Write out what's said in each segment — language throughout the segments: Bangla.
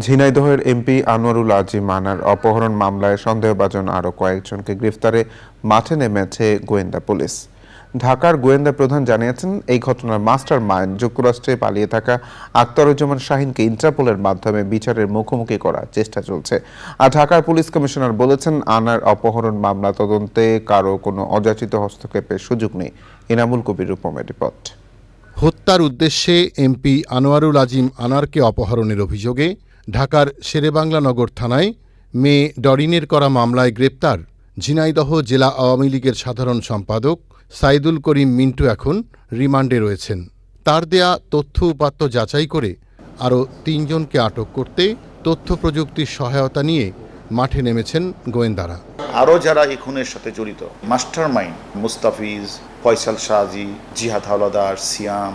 ঝিনাইদহের এমপি আনোয়ারুল আজিম আনার অপহরণ মামলায় সন্দেহভাজন আরও কয়েকজনকে গ্রেফতারে মাঠে নেমেছে গোয়েন্দা পুলিশ। ঢাকার গোয়েন্দা প্রধান জানিয়েছেন, এই ঘটনার মাস্টার মাইন্ড যুক্তরাষ্ট্রে পালিয়ে থাকা আক্তারুজ্জামান শাহিনকে ইন্টারপোলের মাধ্যমে বিচারের মুখোমুখি করার চেষ্টা চলছে। আর ঢাকার পুলিশ কমিশনার বলেছেন, আনার অপহরণ মামলা তদন্তে কারও কোনো অযাচিত হস্তক্ষেপের সুযোগ নেই। এনামুল কবির রূপমের রিপোর্ট। হত্যার উদ্দেশ্যে এমপি আনোয়ারুল আজিম আনারকে অপহরণের অভিযোগে ঢাকার শেরেবাংলা নগর থানায় মেয়ে ডরিনের করা মামলায় গ্রেপ্তার। ঝিনাইদহ জেলা আওয়ামী লীগের সাধারণ সম্পাদক সাইদুল করিম মিন্টু এখন রিমান্ডে রয়েছেন। তার দেয়া তথ্য উপাত্ত যাচাই করে আরও তিনজনকে আটক করতে তথ্য প্রযুক্তির সহায়তা নিয়ে মাঠে নেমেছেন গোয়েন্দারা। আরও যারা এই খুনের সাথে জড়িত mastermind Mustafiz, Faisal Shahji, Jihad Howlader, Siam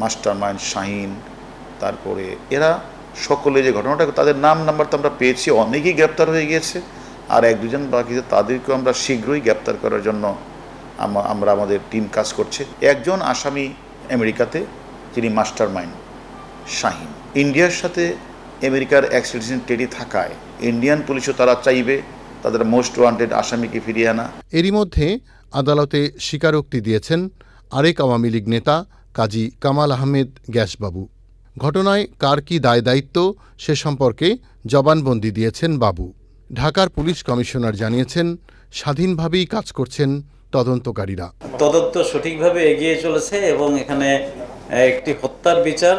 mastermind Shahin, তারপরে এরা সকলে যে ঘটনাটা, তাদের নাম নাম্বার তো আমরা পেয়েছি, অনেকেই গ্রেপ্তার হয়ে গিয়েছে, আর এক দুজন বাকি তাদেরকেও আমরা শীঘ্রই গ্রেপ্তার করার জন্য আমরা আমাদের টিম কাজ করছে। একজন আসামি আমেরিকাতে, যিনি মাস্টার মাইন্ড শাহিন। ইন্ডিয়ার সাথে আমেরিকার এক্সট্রেডিশন টেডি থাকায় ইন্ডিয়ান পুলিশও তারা চাইবে তাদের মোস্ট ওয়ান্টেড আসামিকে ফিরিয়ে আনা। এরই মধ্যে আদালতে স্বীকারোক্তি দিয়েছেন আরেক আওয়ামী লীগ নেতা কাজী কামাল আহমেদ গ্যাসবাবু। ঘটনায় কার কি দায় দায়িত্ব, সে সম্পর্কে জবানবন্দি দিয়েছেন বাবু। ঢাকার পুলিশ কমিশনার জানিয়েছেন, স্বাধীনভাবেই কাজ করছেন তদন্তকারীরা। তদন্ত সঠিকভাবে এগিয়ে চলেছে এবং এখানে একটি হত্যার বিচার,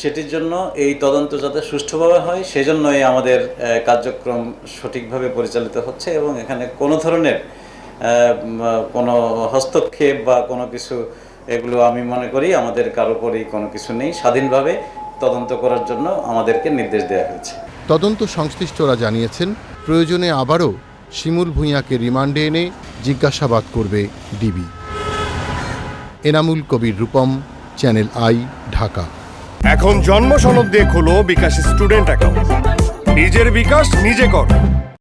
সেটির জন্য এই তদন্ত যাতে সুষ্ঠুভাবে হয়, সেজন্যই আমাদের কার্যক্রম সঠিকভাবে পরিচালিত হচ্ছে এবং এখানে কোনো ধরনের কোনো হস্তক্ষেপ বা কোনো কিছু এগুলো আমি মনে করি আমাদের কারও কারোপরই কোনো কিছু নেই। স্বাধীনভাবে তদন্ত করার জন্য আমাদেরকে নির্দেশ দেওয়া হয়েছে। তদন্ত সংশ্লিষ্টরা জানিয়েছেন প্রয়োজনে আবারও শিমুল ভূঁইয়াকে রিমান্ডে এনে জিজ্ঞাসাবাদ করবে DB. Enamul Kabir Rupam channel I Dhaka. এখন জন্ম সনদ দিয়ে খোলো বিকাশ স্টুডেন্ট অ্যাকাউন্ট। নিজের বিকাশ নিজে কর।